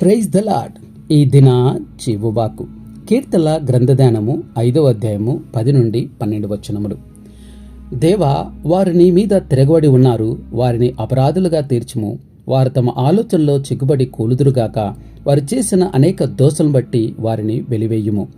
Praise the lord ఈ దిన చివువాకు కీర్తల గ్రంథధ్యానము ఐదవ అధ్యాయము పది నుండి పన్నెండు వచనములు. దేవా వారు నీ మీద తిరగబడి ఉన్నారు వారిని అపరాధులుగా తీర్చుము వారు తమ ఆలోచనలో చిక్కుబడి కూలుదురుగాక వారు చేసిన అనేక దోషలను బట్టి వారిని వెలివేయుము.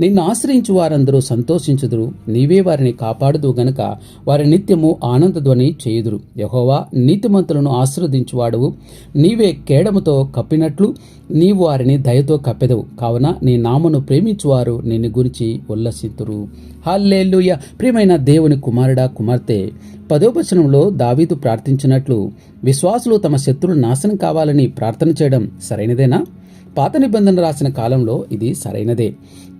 నిన్ను ఆశ్రయించు వారందరూ సంతోషించుదురు. నీవే వారిని కాపాడుదు గనుక వారి నిత్యము ఆనందధ్వని చేయుదురు. యహోవా నీతిమంతులను ఆశ్రవదించువాడవు. నీవే కేడముతో కప్పినట్లు నీవు వారిని దయతో కప్పెదవు. కావున నీ నామను ప్రేమించువారు నిన్ను గురించి ఉల్లసింతురు హల్లేలుయ. ప్రియమైన దేవుని కుమారుడా కుమార్తె పదోపచనంలో దావీదు ప్రార్థించినట్లు విశ్వాసులు తమ శత్రులు నాశనం కావాలని ప్రార్థన చేయడం సరైనదేనా? పాత నిబంధన రాసిన కాలంలో ఇది సరైనదే.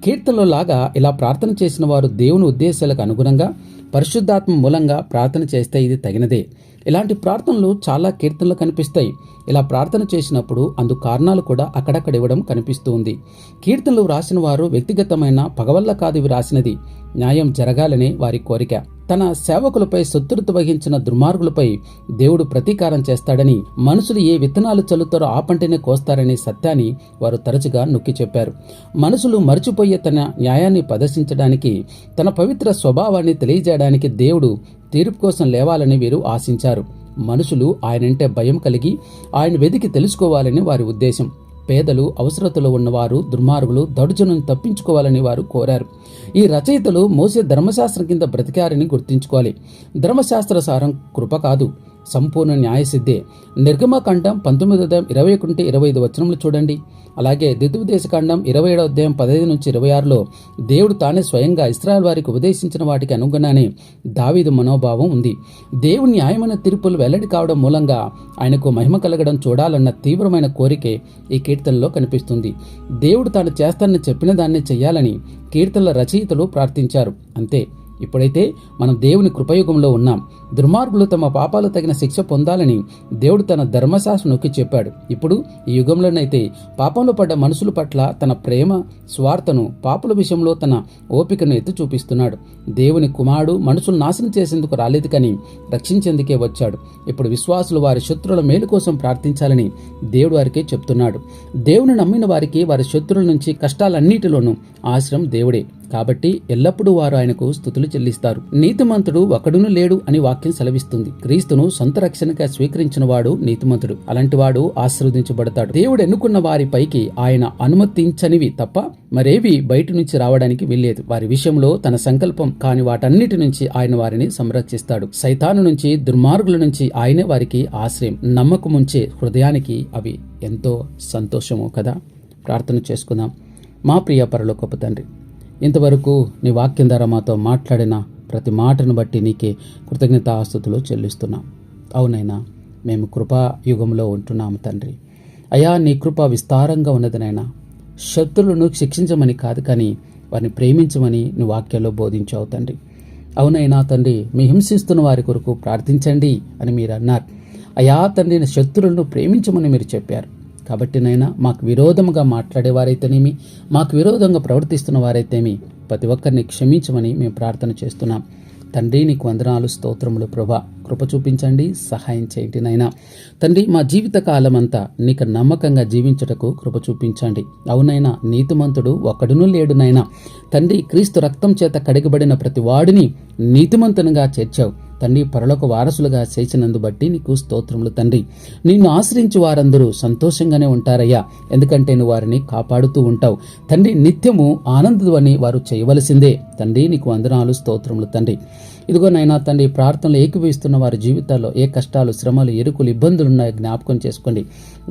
కీర్తనలో లాగా ఇలా ప్రార్థన చేసిన వారు దేవుని ఉద్దేశాలకు అనుగుణంగా పరిశుద్ధాత్మ మూలంగా ప్రార్థన చేస్తే ఇది తగినదే. ఇలాంటి ప్రార్థనలు చాలా కీర్తనలు కనిపిస్తాయి. ఇలా ప్రార్థన చేసినప్పుడు అందు కారణాలు కూడా అక్కడక్కడ ఇవ్వడం కనిపిస్తూ ఉంది. కీర్తనలు వ్రాసిన వారు వ్యక్తిగతమైన పగవల్ల కాదు ఇవి రాసినది. న్యాయం జరగాలనే వారి కోరిక. తన సేవకులపై శత్రుత వహించిన దుర్మార్గులపై దేవుడు ప్రతీకారం చేస్తాడని మనుషులు ఏ విత్తనాలు చల్లుతారో ఆ పంటనే కోస్తారనే సత్యాన్ని వారు తరచుగా నొక్కి చెప్పారు. మనుషులు మరచిపోయే తన న్యాయాన్ని ప్రదర్శించడానికి తన పవిత్ర స్వభావాన్ని తెలియజేయడానికి దేవుడు తీర్పు కోసం లేవాలని వీరు ఆశించారు. మనుషులు ఆయనంటే భయం కలిగి ఆయన వెదికి తెలుసుకోవాలని వారి ఉద్దేశం. పేదలు అవసరతలో ఉన్నవారు దుర్మార్గులు దడుజనం తప్పించుకోవాలని వారు కోరారు. ఈ రచయితలు మోసే ధర్మశాస్త్రం కింద బ్రతికారని గుర్తుంచుకోవాలి. ధర్మశాస్త్ర సారం కృప కాదు. సంపూర్ణ న్యాయసిద్ధే. నిర్గమకాండం పంతొమ్మిది అధ్యాయం ఇరవై ఒకటి ఇరవై ఐదు వచనములు చూడండి. అలాగే దిద్దుపదేశకాండం ఇరవై ఏడో అధ్యాయం పదహైదు నుంచి ఇరవై ఆరులో దేవుడు తానే స్వయంగా ఇస్రాయల్ వారికి ఉపదేశించిన వాటికి అనుగుణానే దావీదు మనోభావం ఉంది. దేవుని న్యాయమైన తీర్పులు వెల్లడి కావడం మూలంగా ఆయనకు మహిమ కలగడం చూడాలన్న తీవ్రమైన కోరికే ఈ కీర్తనలో కనిపిస్తుంది. దేవుడు తాను చేస్తానని చెప్పిన దాన్ని చేయాలని కీర్తనల రచయితలు ప్రార్థించారు. అంతే. ఇప్పుడైతే మనం దేవుని కృపయుగంలో ఉన్నాం. దుర్మార్గులు తమ పాపాలు తగిన శిక్ష పొందాలని దేవుడు తన ధర్మశాస్త్రం నొక్కి చెప్పాడు. ఇప్పుడు ఈ యుగంలోనైతే పాపంలో పడ్డ మనుషుల పట్ల తన ప్రేమ స్వార్థను పాపుల విషయంలో తన ఓపికను ఎత్తి చూపిస్తున్నాడు. దేవుని కుమారుడు మనుషులు నాశనం చేసేందుకు రాలేదు కానీ రక్షించేందుకే వచ్చాడు. ఇప్పుడు విశ్వాసులు వారి శత్రువుల మేలు కోసం ప్రార్థించాలని దేవుడు వారికే చెప్తున్నాడు. దేవుని నమ్మిన వారికి వారి శత్రువుల నుంచి కష్టాలన్నిటిలోనూ ఆశ్రయం దేవుడే. కాబట్టి ఎల్లప్పుడూ వారు ఆయనకు స్థుతులు చెల్లిస్తారు. నీతిమంతుడు ఒకడును లేడు అని వాక్యం సెలవిస్తుంది. క్రీస్తును సొంత రక్షణగా స్వీకరించిన వాడు నీతిమంతుడు. అలాంటి వాడు ఆశీర్వదించబడతాడు. దేవుడు ఎన్నుకున్న వారి పైకి ఆయన అనుమతించనివి తప్ప మరేవి బయట నుంచి రావడానికి వీల్లేదు. వారి విషయంలో తన సంకల్పం కాని వాటన్నిటి నుంచి ఆయన వారిని సంరక్షిస్తాడు. సైతాను నుంచి దుర్మార్గుల నుంచి ఆయనే వారికి ఆశ్రయం. నమ్మకముంచే హృదయానికి అవి ఎంతో సంతోషము కదా? ప్రార్థన చేసుకుందాం. మా ప్రియ పరలోకపు తండ్రి ఇంతవరకు నీ వాక్యం ద్వారా మాతో మాట్లాడిన ప్రతి మాటను బట్టి నీకే కృతజ్ఞత ఆస్తుతులు చెల్లిస్తున్నాం. అవునైనా మేము కృపా యుగంలో ఉంటున్నాము తండ్రి. అయా నీ కృప విస్తారంగా ఉన్నదినైనా శత్రులను శిక్షించమని కాదు కానీ వారిని ప్రేమించమని నీ వాక్యంలో బోధించావు తండ్రి. అవునైనా తండ్రి మీ హింసిస్తున్న వారి కొరకు ప్రార్థించండి అని మీరు అన్నారు. అయా తండ్రి నా శత్రులను ప్రేమించమని మీరు చెప్పారు. కాబట్టి నైనా మాకు విరోధముగా మాట్లాడేవారైతేనేమి మాకు విరోధంగా ప్రవర్తిస్తున్న వారైతేమి ప్రతి ఒక్కరిని క్షమించమని మేము ప్రార్థన చేస్తున్నాం. తండ్రి నీకు వందనాలు స్తోత్రములు ప్రభా. కృప చూపించండి సహాయం చేయండి నైనా తండ్రి మా జీవిత కాలం అంతా నీకు నమ్మకంగా జీవించటకు కృప చూపించండి. అవునైనా నీతిమంతుడు ఒకడునూ లేడు నైనా తండ్రి క్రీస్తు రక్తం చేత కడిగబడిన ప్రతి వాడిని నీతిమంతునిగా చేర్చావు. తండ్రి పరలోక వారసులుగా చేసినందు బట్టి నీకు స్తోత్రములు తండ్రి. నిన్ను ఆశ్రయించి వారందరూ సంతోషంగానే ఉంటారయ్యా. ఎందుకంటే నువ్వు వారిని కాపాడుతూ ఉంటావు. తండ్రి నిత్యము ఆనందధ్వని వారు చేయవలసిందే. తండ్రి నీకు వందనాలు స్తోత్రములు తండ్రి. ఇదిగో నైనా తండ్రి ప్రార్థనలు ఏకీభవిస్తున్న వారి జీవితాల్లో ఏ కష్టాలు శ్రమలు ఎరుకులు ఇబ్బందులు ఉన్నాయో జ్ఞాపకం చేసుకోండి.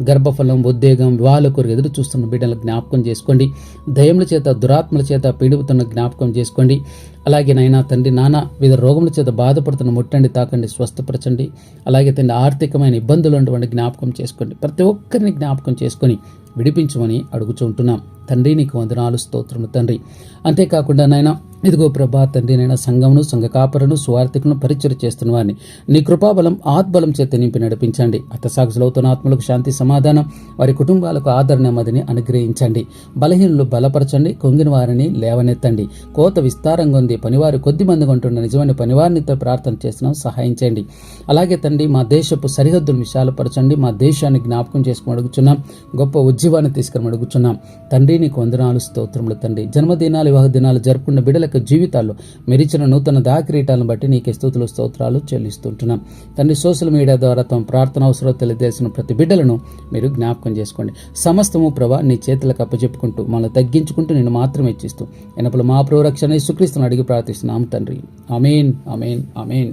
గర్భఫలం ఉద్వేగం వివాహాల కొరకు ఎదురు చూస్తున్న బిడ్డలు జ్ఞాపకం చేసుకోండి. దయముల చేత దురాత్మల చేత పీడిపుతున్న జ్ఞాపకం చేసుకోండి. అలాగే నైనా తండ్రి నానా వివిధ రోగముల చేత బాధపడుతున్న ముట్టండి తాకండి స్వస్థపరచండి. అలాగే తండ్రి ఆర్థికమైన ఇబ్బందులు ఉన్నటువంటి జ్ఞాపకం చేసుకోండి ప్రతి ఒక్కరిని జ్ఞాపకం చేసుకొని విడిపించమని అడుగుచుంటున్నాం తండ్రి నీకు వందనాలు స్తోత్రము తండ్రి. అంతేకాకుండా నాయన ఇదిగో ప్రభా తండ్రి నైనా సంఘమును సంఘ కాపరను స్వార్థికులను పరిచయం చేస్తున్న వారిని. నీ కృపాబలం ఆత్బలం చేత నింపి నడిపించండి. అత్తసాగులవుతున్న ఆత్మలకు శాంతి సమాధానం వారి కుటుంబాలకు ఆదరణ మదిని అనుగ్రహించండి. బలహీనులు బలపరచండి కొంగిన వారిని లేవనెత్తండి. కోత విస్తారంగా ఉంది పనివారు కొద్ది మందిగా ఉంటున్న నిజమైన పనివారినితో ప్రార్థన చేస్తున్నాం సహాయం చేయండి. అలాగే తండ్రి మా దేశపు సరిహద్దును విశాలపరచండి మా దేశాన్ని జ్ఞాపకం చేసుకుని అడుగుచున్నాం. గొప్ప జీవాన్ని తీసుకుని అడుగుచున్నాం. తండ్రి నీకు వందనాలు స్తోత్రములు తండ్రి. జన్మదినాలు వివాహ దినాలు జరుపుకున్న బిడ్డలకు జీవితాల్లో మెరిచిన నూతన దాకిరీటాలను బట్టి నీకే స్థుతులు స్తోత్రాలు చెల్లిస్తుంటున్నాం. తండ్రి సోషల్ మీడియా ద్వారా తమ ప్రార్థన అవసరం తెలియజేసిన ప్రతి బిడ్డలను మీరు జ్ఞాపకం చేసుకోండి. సమస్తము ప్రభా నీ చేతులకు అప్పచెప్పుకుంటూ మనల్ని తగ్గించుకుంటూ నేను మాత్రమే ఇచ్చిస్తూ ఎనప్పుడు మా ప్రోరక్షణ సుక్రీస్తును అడిగి ప్రార్థిస్తున్నాం తండ్రి. అమేన్ అమేన్ అమేన్